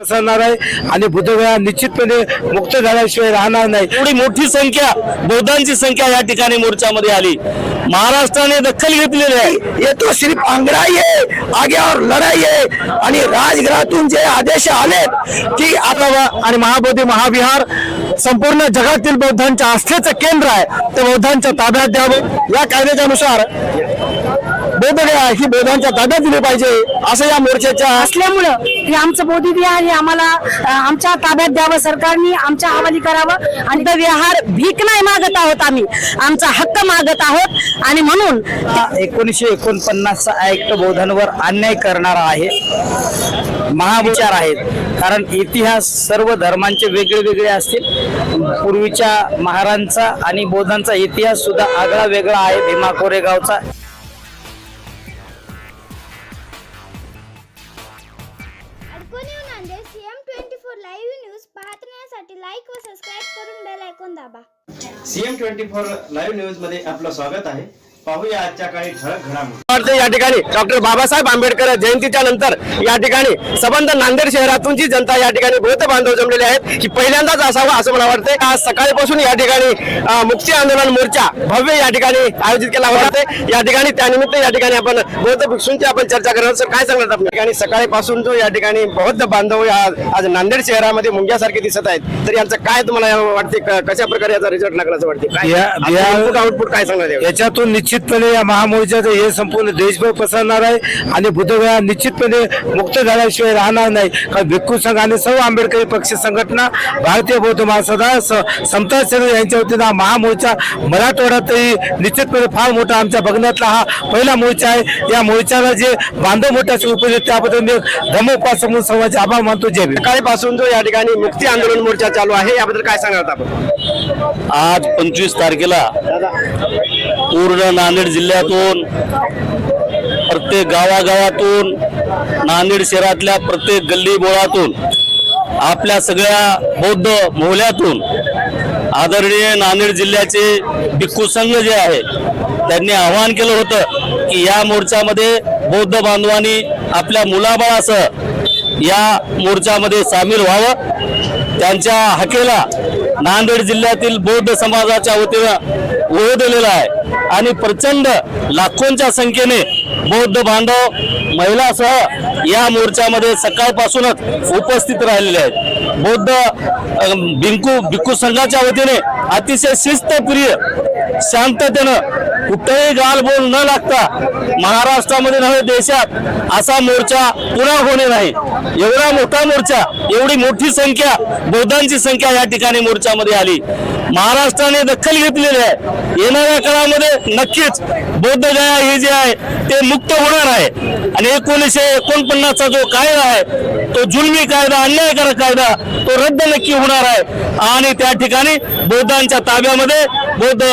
पसरणार आहे आणि बुद्धगया निश्चितपणे मुक्त झाल्याशिवाय राहणार नाही. एवढी मोठी संख्या बौद्धांची संख्या या ठिकाणी मोर्चामध्ये आली. महाराष्ट्राने दखल घेतलेली आहे. ये तो सिर्फ अंगड़ाई आग्यावर लढाई आहे. आणि राजगृहातून जे आदेश आले की आता आणि महाबोधी महाविहार संपूर्ण जगातील बौद्धांच्या आस्थेचं केंद्र आहे. ते बौद्धांच्या ताब्यात द्यावं. या कायद्याच्या अनुसार बौद्धगया ही बौद्धांच्या ताब्यात दिली पाहिजे असं या मोर्चाच्या असल्यामुळं हे आमचं बोधी विहार हे आम्हाला आमच्या ताब्यात द्यावं सरकारने आमच्या हवाली करावं आणि तो विहार भीक नाही मागत आहोत आम्ही. आमचा हक्क मागत आहोत आणि म्हणून एकोणीसशे एकोणपन्नासचा ऍक्ट बौद्धांवर अन्याय करणारा आहे. महाविचार आहेत. कारण इतिहास सर्व धर्मांचे वेगळे वेगळे असतील. पूर्वीच्या महाराजांचा आणि बौद्धांचा इतिहास सुद्धा आगळा वेगळा आहे भीमा कोरेगावचा. अडकून Nanded CM twenty four live news पाहण्यासाठी लाईक व सबस्क्राईब करून बेल ऐकून दाबा. सीएम ट्वेंटी फोर लाईव्ह न्यूजमध्ये आपलं स्वागत आहे. पाहूया आजच्या काही ठळक घडामोडी. वाटते या ठिकाणी डॉक्टर बाबासाहेब आंबेडकर जयंतीच्या नंतर या ठिकाणी संबंध नांदेड शहरातून जी जनता या ठिकाणी बौद्ध बांधव जमलेले आहेत की पहिल्यांदाच असावं असं मला वाटतंय. आज सकाळपासून या ठिकाणी मुक्ती आंदोलन मोर्चा भव्य या ठिकाणी आयोजित केला होता. या ठिकाणी त्यानिमित्त या ठिकाणी आपण बौद्ध भिक्षूंची आपण चर्चा करणार आहोत. सर काय सांगणार आपण? ठिकाणी सकाळपासून जो या ठिकाणी बौद्ध बांधव या- आज नांदेड शहरामध्ये मुंग्यासारखे दिसत आहेत. तर यांचं काय तुम्हाला वाटते क- कशा प्रकारे याचा रिझल्ट लागला असं वाटते काय या- या- इनपुट आउटपुट काय सांगणार? याच्यातून निश्चितपणे या महामोर्चाचं हे संपूर्ण देशभर पसरणार आहे आणि बुद्धगया निश्चितपणे मुक्त झाल्याशिवाय राहणार नाही. कारण भिक्खू संघ आणि सर्व आंबेडकरी पक्ष संघटना भारतीय बौद्ध महासभा स- समता सेना यांच्या वतीनं हा महामोर्चा मराठवाड्यातही निश्चितपणे फार मोठा आमच्या बघण्यातला हा पहिला मोर्चा आहे. या मोर्चाला जे बांधव मोर्चाचे उपयोग त्याबद्दल मी धर्मोपासक म्हणून सर्वांचे आभार मानतो. जय भीम. सकाळपासून जो या ठिकाणी मुक्ती आंदोलन मोर्चा चालू आहे याबद्दल काय सांगणार आपण? आज पंचवीस तारखेला पूर्ण नांदेड जिल्ह्यातून प्रत्येक गावागावातून नांदेड शहरातल्या प्रत्येक गल्ली बोळातून आपल्या सगळ्या बौद्ध मोहल्यातून आदरणीय नांदेड जिल्ह्याचे भिक्खू संघ जे आहे त्यांनी आवाहन केलं होतं की या मोर्चामध्ये बौद्ध बांधवांनी आपल्या मुलाबाळासह या मोर्चामध्ये सामील व्हावं. त्यांच्या हकेला नांदेड जिल्ह्यातील बौद्ध समाजाच्या वतीनं ओढ दिलेला आहे. आणि प्रचंड लाखोंच्या संख्येने बौद्ध बांधव महिलासह या मोर्चामध्ये सकाळपासूनच उपस्थित राहिलेले आहेत. बौद्ध भिंकू भिक्खू संघाच्या वतीने अतिशय शिस्तप्रिय शांततेनं कुठेही गालबोल न लागता महाराष्ट्रामध्ये नव्हे देशात असा मोर्चा पुन्हा होणे नाही. एवढा मोठा मोर्चा एवढी मोठी संख्या बौद्धांची संख्या या ठिकाणी मोर्चामध्ये आली. महाराष्ट्राने दखल घेतलेली आहे. येणाऱ्या काळामध्ये नक्कीच बौद्ध गया हे जे आहे ते मुक्त होणार आहे. आणि एकोणीसशे एकोणपन्नासचा जो कायदा आहे तो जुलमी कायदा अन्यायकारक कायदा तो रद्द नक्की होणार आहे. आणि त्या ठिकाणी बौद्धांच्या ताब्यामध्ये बौद्ध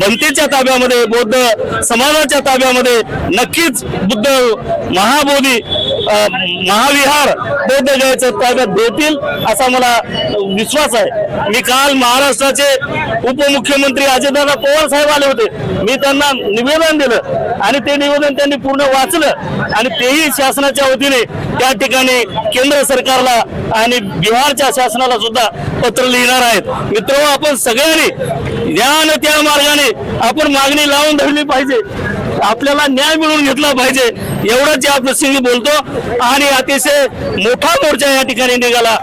बनतेच्या ताब्यामध्ये बौद्ध समाजाच्या ताब्यामध्ये नक्कीच बुद्ध महाबोधी महाविहार बौद्ध गयाच्या ताब्यात देतील असा मला विश्वास आहे. मी काल महाराष्ट्राचे उपमुख्यमंत्री अजितदादा पवार साहेब आले होते. मी त्यांना निवेदन दिलं आणि ते निवेदन त्यांनी पूर्ण वाचलं आणि तेही शासनाच्या वतीने त्या ठिकाणी केंद्र सरकारला आणि बिहारच्या शासनाला सुद्धा पत्र लिहिणार आहेत. मित्र हो, आपण सगळ्यांनी या न त्या मार्गाने आपण मागणी लावून धरली पाहिजे. आपल्याला न्याय मिळवून घेतला पाहिजे. एवढंच या प्रसंगी बोलतो. आणि अतिशय मोठा मोर्चा या ठिकाणी निघाला.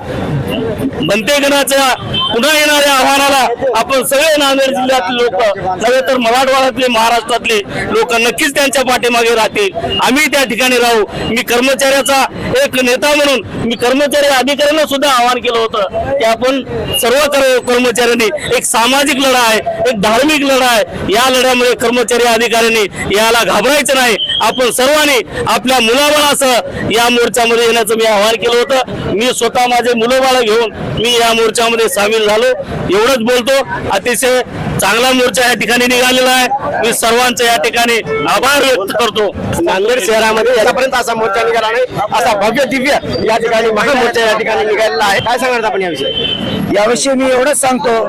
बनतेगणाच्या पुन्हा येणाऱ्या आव्हानाला आपण सगळे नांदेड जिल्ह्यातले लोक नव्हे तर मराठवाड्यातले महाराष्ट्रातले लोक नक्कीच त्यांच्या पाठीमागे राहतील. आम्ही त्या ठिकाणी राहू. मी कर्मचाऱ्याचा एक नेता म्हणून मी कर्मचारी अधिकाऱ्यांना सुद्धा आवाहन केलं होतं की आपण सर्व कर्मचाऱ्यांनी एक सामाजिक लढा आहे एक धार्मिक लढा आहे. या लढ्यामुळे कर्मचारी अधिकाऱ्यांनी याला घाबरायचं नाही. आपण सर्वांनी आपल्या मुलाबाळासह या मोर्चामध्ये येण्याचं मी आवाहन केलं होतं. मी स्वतः माझे मुलं घेऊन मी या मोर्चामध्ये सामील झालो. एवढंच बोलतो. अतिशय चांगला मोर्चा या ठिकाणी निघालेला आहे. मी सर्वांचं या ठिकाणी आभार व्यक्त करतो. नांदेड शहरामध्ये याच्यापर्यंत असा मोर्चा निघाला नाही. असा भव्य दिव्य या ठिकाणी महामोर्चा या ठिकाणी निघालेला आहे. काय सांगणार आपण याविषयी? याविषयी मी एवढंच सांगतो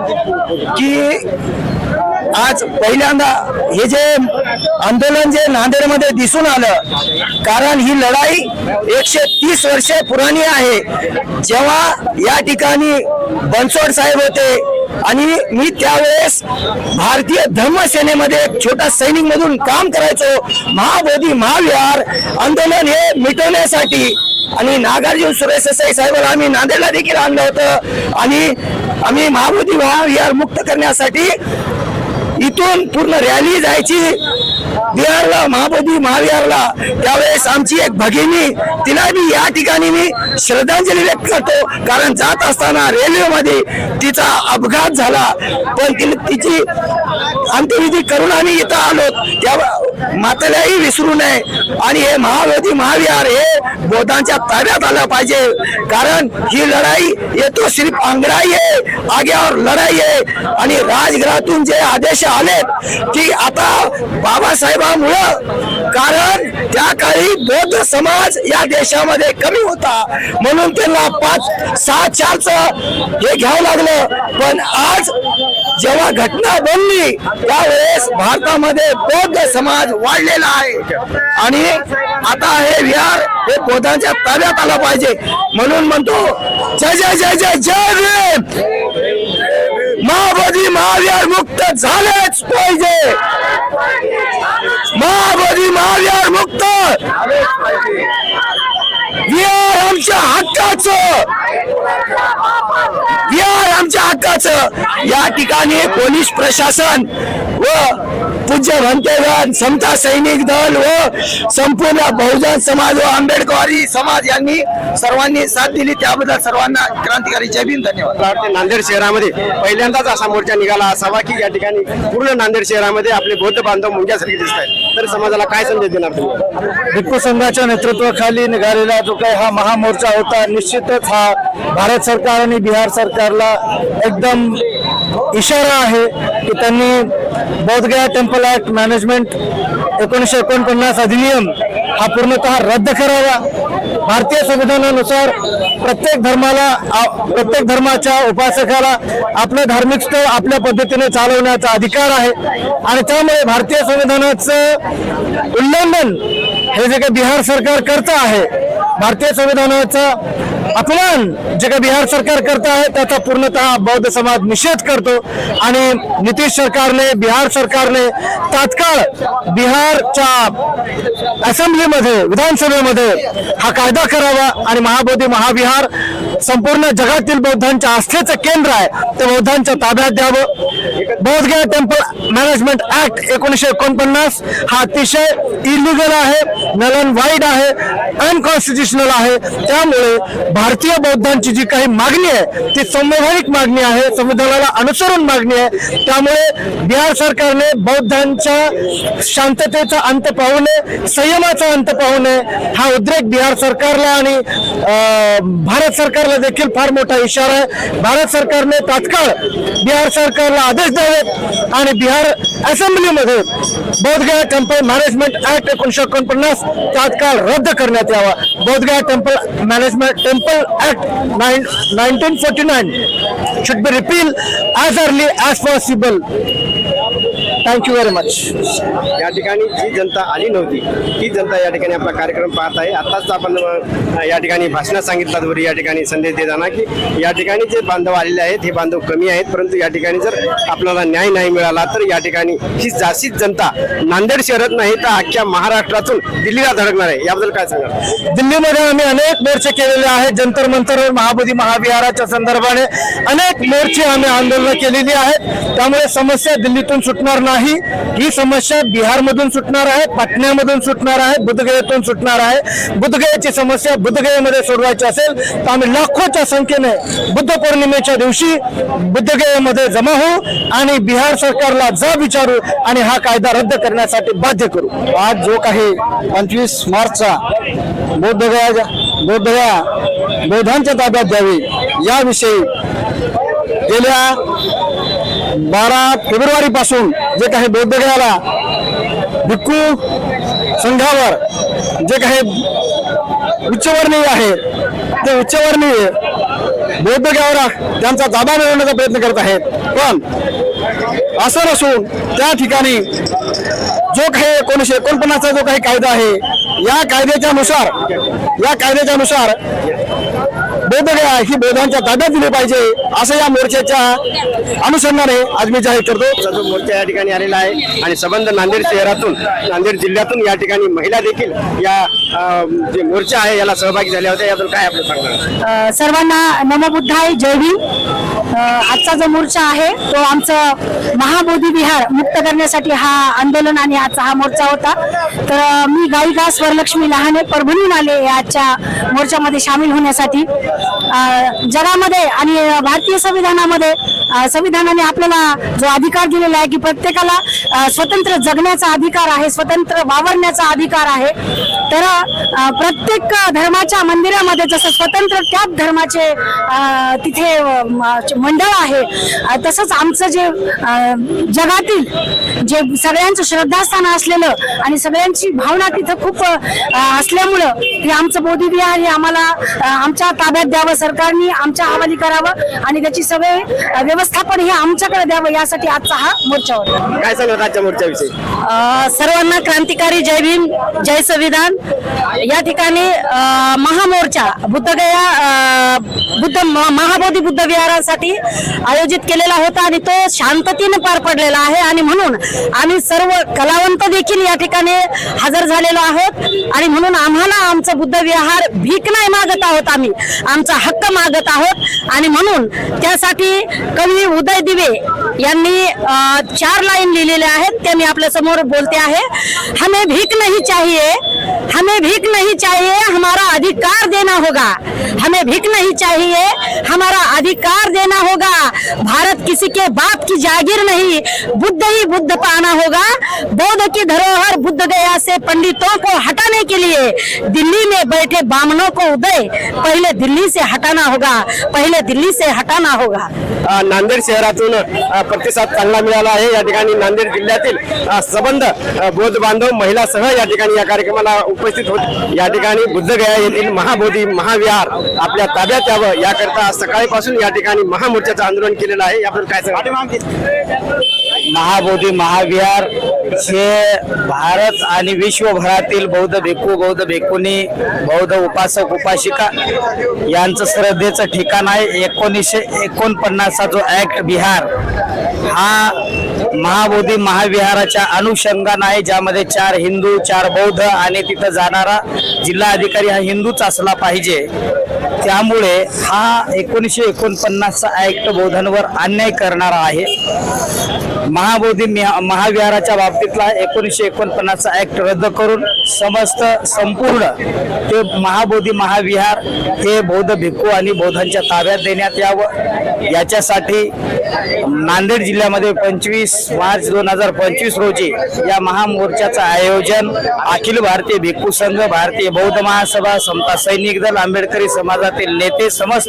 की आज पहिल्यांदा हे जे आंदोलन जे नांदेडमध्ये दिसून आलं कारण ही लढाई एकशे तीस वर्षे पुराणी आहे. जेव्हा या ठिकाणी बनसोड साहेब होते आणि मी त्यावेळेस भारतीय धर्म सेनेमध्ये एक छोटा सैनिक मधून काम करायचो महाबोधी महाविहार आंदोलन हे मिटवण्यासाठी. आणि नागार्जुन सुरेश देसाई साहेबांना आम्ही नांदेडला देखील आणलं होतं. आणि आम्ही महाबोधी महाविहार मुक्त करण्यासाठी इथून पूर्ण रॅली जायची. बिहारला महाबोधी महाविहारला. त्यावेळेस आमची एक भगिनी तिला बी या ठिकाणी मी श्रद्धांजली व्यक्त करतो. कारण जात असताना रेल्वेमध्ये तिचा अपघात झाला. पण तिने तिची अंत्यविधी करून आम्ही इथं आलो. त्या मातेलाही विसरू नये. आणि हे महावेदी महाविहार हे बौद्धांच्या ताब्यात आलं पाहिजे. कारण ही लढाई येतो तो सिर्फ अंगडाई आहे आग्यावर लढाई आहे. आणि राजगृहातून जे आदेश आलेत की आता बाबासाहेबांमुळं कारण त्या काळी बौद्ध समाज या देशामध्ये कमी होता. म्हणून त्यांना पाच सहा चारच हे घ्यावं लागलं. पण आज जेव्हा घटना बनली त्यावेळेस भारतामध्ये बौद्ध समाज वाढलेला आहे. आणि आता हे विहार हे बौद्धांच्या ताब्यात आलं पाहिजे. म्हणून म्हणतो जय जय जय जय जय भीम! महाबोधी महाविहार मुक्त झालेच पाहिजे. महाबोधी महाविहार मुक्त! आमच्या हक्काचं. विहार आमच्या हक्काचं. या ठिकाणी पोलीस प्रशासन व पूज्य भंतेगण समता सैनिक दल व संपूर्ण बहुजन समाज व आंबेडकरी समाज यांनी सर्वांनी साथ दिली. त्याबद्दल सर्वांना क्रांतिकारी जय भीम धन्यवाद. मला वाटते नांदेड शहरामध्ये पहिल्यांदाच असा मोर्चा निघाला. असावा की या ठिकाणी पूर्ण नांदेड शहरामध्ये आपले बौद्ध बांधव मुंग्यासारखे दिसत आहेत. तर समाजाला काय संदेश देणार तुम्ही? भिक्खू संघाच्या नेतृत्वाखाली निघालेला जो काही हा महामोर्चा होता निश्चितच हा भारत सरकार आणि बिहार सरकारला एकदम इशारा आहे की त्यांनी बोधगया टेम्पल ऍक्ट मॅनेजमेंट एकोणीसशे एकोणपन्नास अधिनियम हा पूर्णतः रद्द करावा. भारतीय संविधानानुसार प्रत्येक धर्माला आ- प्रत्येक धर्माच्या उपासकाला आपलं धार्मिक स्थळ आपल्या पद्धतीने चालवण्याचा अधिकार आहे. आणि त्यामुळे भारतीय संविधानाचं उल्लंघन हे जे काही बिहार सरकार करत आहे भारतीय संविधानाचा अपमान जे काही बिहार सरकार करत आहे त्याचा पूर्णतः बौद्ध समाज निषेध करतो. आणि नितीश सरकारने बिहार सरकारने तात्काळ बिहारच्या असेंब्लीमध्ये विधानसभेमध्ये हा कायदा करावा आणि महाबोधी महाविहार संपूर्ण जगातील बौद्धांच्या आस्थेचं केंद्र आहे. ते बौद्धांच्या ताब्यात द्यावं. बौद्धगया टेम्पल मॅनेजमेंट ऍक्ट एकोणीसशे एकोणपन्नास हा अतिशय इलिगल आहे नलन वाईड आहे अनकॉन्स्टिट्युशनल आहे. त्यामुळे भारतीय बौद्धांची जी काही मागणी आहे ती संवैधानिक मागणी आहे संविधानाला अनुसरून मागणी आहे. त्यामुळे बिहार सरकारने बौद्धांच्या शांततेचा अंत पाहू नये संयमाचा अंत पाहू नये. हा उद्रेक बिहार सरकारला आणि अं, भारत सरकारला देखील फार मोठा इशारा आहे. भारत सरकारने तात्काळ बिहार सरकारला आदेश द्यावेत आणि बिहार असेंब्लीमध्ये बोधगया टेम्पल मॅनेजमेंट ऍक्ट एकोणीशे एकोणपन्नास तात्काळ रद्द करण्यात यावा. Bodhgaya temple management temple act nineteen forty nine should be repeal as early as possible thank you very much या ठिकाणी जी जनता आली नव्हती ती जनता या ठिकाणी आपला कार्यक्रम पाहत आहे. आताच आपण या ठिकाणी भाषणात सांगितलं या ठिकाणी संदेश देताना की या ठिकाणी जे बांधव आलेले आहेत हे बांधव कमी आहेत परंतु या ठिकाणी जर आपल्याला न्याय नाही मिळाला तर या ठिकाणी ही जास्तीत जनता नांदेड शहरात नाही तर अख्ख्या महाराष्ट्रातून दिल्लीला धडकणार आहे. याबद्दल काय सांगा दिल्लीमध्ये आम्ही अनेक मोर्चे केलेले आहेत जंतर मंतरवर महाबोधी महाविहाराच्या संदर्भाने अनेक मोर्चे आम्ही आंदोलन केलेली आहेत. त्यामुळे समस्या दिल्लीतून सुटणार नाही. ही समस्या बिहारमधून सुटणार आहे पाटण्यामधून सुटणार आहे बुद्धगयेतून सुटणार आहे. बुद्धगयेची समस्या बुद्धगयेमध्ये सोडवायची असेल तर आम्ही लाखोच्या संख्येने बुद्ध पौर्णिमेच्या दिवशी बुद्धगयेमध्ये जमा होऊ आणि बिहार सरकारला जा विचारू आणि हा कायदा रद्द करण्यासाठी बाध्य करू. आज जो काही पंचवीस मार्चचा बौद्धगया बौद्धगया बौद्धांच्या ताब्यात द्यावी याविषयी गेल्या बारा फेब्रुवारीपासून जे काही बौद्धगयाला भिक्खू संघावर जे काही उच्चवर्णीय आहे ते उच्चवर्णीय बौद्धगयावर त्यांचा ताबा मिळवण्याचा प्रयत्न करत आहेत. पण असं नसून त्या ठिकाणी जो काही एकोणीशे एकोणपन्नासचा जो काही कायदा आहे या कायद्याच्या नुसार या कायद्याच्या नुसार बोधगया ही बोधांच्या ताब्यात दिली पाहिजे असं या मोर्चाच्या अनुषंगाने आज मी जाहीर करतो. मोर्चा या ठिकाणी आलेला आहे आणि संबंध नांदेड शहरातून नांदेड जिल्ह्यातून या ठिकाणी महिला देखील या अं, जे मोर्चा आहे याला सहभागी झाल्या होत्या. याबद्दल काय आपलं सांगणार? सर्वांना नमबुद्धाय जय भीम अ, आजचा जो मोर्चा आहे तो आमचं महाबोधी विहार मुक्त करण्यासाठी हा आंदोलन आणि आजचा हा मोर्चा होता. तर मी गायिका स्वरलक्ष्मी लहाने परभणीहून आले या आजच्या मोर्चामध्ये सामील होण्यासाठी जगामध्ये आणि भारतीय संविधानामध्ये संविधानाने आपल्याला जो अधिकार दिलेला आहे की प्रत्येकाला स्वतंत्र जगण्याचा अधिकार आहे स्वतंत्र वावरण्याचा अधिकार आहे. तर प्रत्येक धर्माच्या मंदिरामध्ये जसं स्वतंत्र त्याच धर्माचे तिथे मंडळ आहे. तसंच आमचं जे जगातील जे सगळ्यांचं श्रद्धास्थान असलेलं आणि सगळ्यांची भावना तिथं खूप असल्यामुळं हे आमचं बोधी विहार हे आम्हाला आमच्या ताब्यात द्यावं सरकारने आमच्या हवाली करावं आणि त्याची सगळे व्यवस्थापन हे आमच्याकडे द्यावं यासाठी आजचा हा मोर्चा होता. काय सांगणार आजच्या मोर्चाविषयी? सर्वांना क्रांतिकारी जय भीम जय संविधान. या ठिकाणी महामोर्चा बुद्धगया बुद्ध म- महाबोधी बुद्ध विहारासाठी आयोजित केलेला होता आणि तो शांततेने पार पडलेला आहे आणि म्हणून आम्ही सर्व कलावंत देखील या ठिकाणी हजर झालेलो आहोत आणि म्हणून आम्हाला आमचं बुद्ध विहार भीक नाही मागत आहोत आम्ही आमचा हक्क मागत आहोत आणि म्हणून त्यासाठी कवी उदय दिवे यांनी चार लाईन लिहिलेल्या आहेत ते मी आपल्यासमोर बोलते आहे. हमें भीक नाही चाहिए हमें भीख नहीं चाहिए, हमारा अधिकार देना होगा। हमें भीख नहीं चाहिए, हमारा अधिकार देना होगा। भारत किसी के बाप की जागीर नहीं, बुद्ध ही बुद्ध पाना होगा। बौद्ध की धरोहर बुद्ध गया से पंडितों को हटाने के लिए दिल्ली में बैठे बामनों को उदय पहले दिल्ली से हटाना होगा, पहले दिल्ली से हटाना होगा। नांदेड शहरातून प्रतिसाद चांगला मिळाला आहे. या ठिकाणी नांदेड जिल्ह्यातील सबंध अ, बौद्ध बांधव महिलासह या ठिकाणी या कार्यक्रमाला उपस्थित होत या ठिकाणी बुद्धगया येथील महाबोधी महाविहार आपल्या ताब्यात यावं याकरता सकाळीपासून या ठिकाणी महामोर्चाचं आंदोलन केलेलं आहे. याबद्दल काय सांगा महाबोधी महाविहार हे भारत आणि विश्वभरातील बौद्ध भिक्खू बौद्ध भिक्खुनी बौद्ध उपासक उपासिका यांचं श्रद्धेचं ठिकाण आहे. एकोणीसशे एकोणपन्नासचा जो ऍक्ट बिहार हा महाबोधी महाविहाराच्या अनुषंगानं आहे. ज्यामध्ये चार हिंदू चार बौद्ध आणि तिथं जाणारा जिल्हा अधिकारी हा हिंदूच असला पाहिजे. त्यामुळे हा एकोणीसशे एकोणपन्नासचा ऍक्ट बौद्धांवर अन्याय करणारा आहे. महाबोधी महाविहाराच्या बाबतीतला एकोणीसशे एकोणपन्नासचा ऍक्ट रद्द करून समस्त संपूर्ण ते महाबोधी महाविहार हे बौद्ध भिक्खू आणि बौद्धांच्या ताब्यात देण्यात यावं. याच्यासाठी नांदेड जिल्ह्यामध्ये पंचवीस मार्च दोन हजार पंचवीस रोजी या महामोर्चाचं आयोजन अखिल भारतीय भिक्खू संघ भारतीय बौद्ध महासभा समता सैनिक दल आंबेडकरी समाज समाजातील नेते समस्त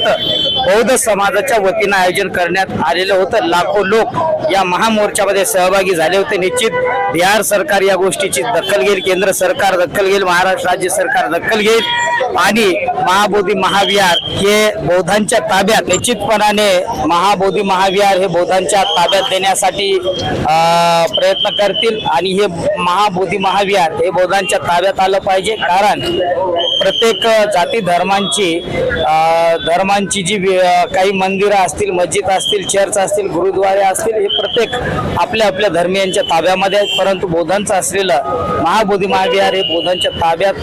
बौद्ध समाजाच्या वतीनं आयोजन करण्यात आलेलं होतं. लाखो लोक या महामोर्चामध्ये सहभागी झाले होते. निश्चित बिहार सरकार या गोष्टीची दखल घेईल केंद्र सरकार दखल घेईल महाराष्ट्र राज्य सरकार दखल घेईल आणि महाबोधी महाविहार हे बौद्धांच्या ताब्यात निश्चितपणाने महाबोधी महाविहार हे बौद्धांच्या ताब्यात देण्यासाठी प्रयत्न करतील आणि हे महाबोधी महाविहार हे बौद्धांच्या ताब्यात आलं पाहिजे. कारण प्रत्येक जाती धर्मांची धर्मांची जी काही मंदिरं असतील मस्जिद असतील चर्च असतील गुरुद्वारे असतील हे प्रत्येक आपल्या आपल्या धर्मियांच्या ताब्यामध्ये आहेत. परंतु बौद्धांचं असलेलं महाबोधी महाविहार हे बौद्धांच्या ताब्यात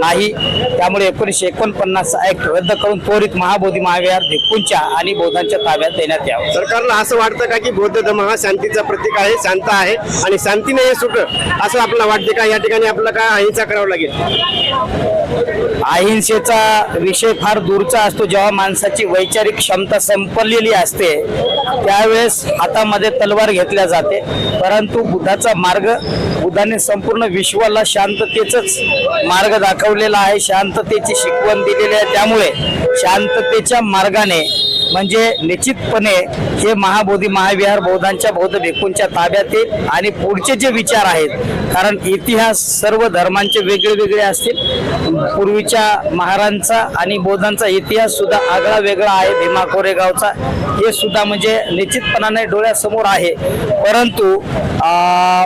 नाही. त्यामुळे एकोणीसशे एकोणपन्नास ऍक्ट रद्द करून त्वरित महाबोधी महाविहार भिक्खूंच्या आणि बौद्धांच्या ताब्यात देण्यात यावं. सरकारला असं वाटतं का की बौद्ध धर्म हा शांतीचा प्रतीक आहे शांत आहे आणि शांतीने हे सुख असं आपल्याला वाटते का? या ठिकाणी आपल्याला काय अहिंसा करावं लागेल? अहिंसेचा विषय फार दूरचा असतो. जेव्हा माणसाची वैचारिक क्षमता संपलेली असते त्यावेळेस हातामध्ये तलवार घेतल्या जाते. परंतु बुद्धाचा मार्ग बुद्धाने संपूर्ण विश्वाला शांततेचाच मार्ग दाखवलेला आहे. शांततेची शिकवण दिलेली आहे. त्यामुळे शांततेच्या मार्गाने म्हणजे निश्चितपणे हे महाबोधी महाविहार बौद्धांच्या बौद्ध भिक्खूंच्या ताब्यात येईल आणि पुढचे जे विचार आहेत कारण इतिहास सर्व धर्मांचे वेगळे वेगळे असतील. पूर्वीच्या महाराजांचा आणि बौद्धांचा इतिहास सुद्धा आगळा वेगळा आहे भीमा कोरेगावचा. हे सुद्धा म्हणजे निश्चितपणाने डोळ्यासमोर आहे. परंतु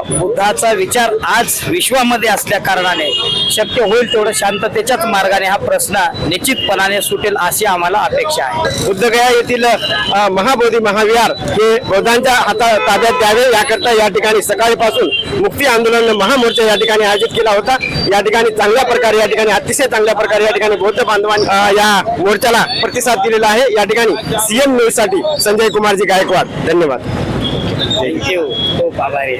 बुद्धाचा विचार आज विश्वामध्ये असल्या कारणाने शक्य होईल तेवढं शांततेच्याच मार्गाने हा प्रश्न निश्चितपणाने सुटेल अशी आम्हाला अपेक्षा आहे. बुद्धगया येथील महाबोधी महाविहार हे बौद्धांच्या हाता ताब्यात द्यावे. याकरता या ठिकाणी सकाळीपासून मुक्ती आंदोलन महामोर्चा या ठिकाणी आयोजित केला होता. या ठिकाणी चांगल्या प्रकारे या ठिकाणी अतिशय चांगल्या प्रकारे या ठिकाणी बौद्ध बांधवांनी या मोर्चाला प्रतिसाद दिलेला आहे. या ठिकाणी सीएम न्यूजसाठी संजय कुमारजी गायकवाड. धन्यवाद. थँक्यू खूप आभारी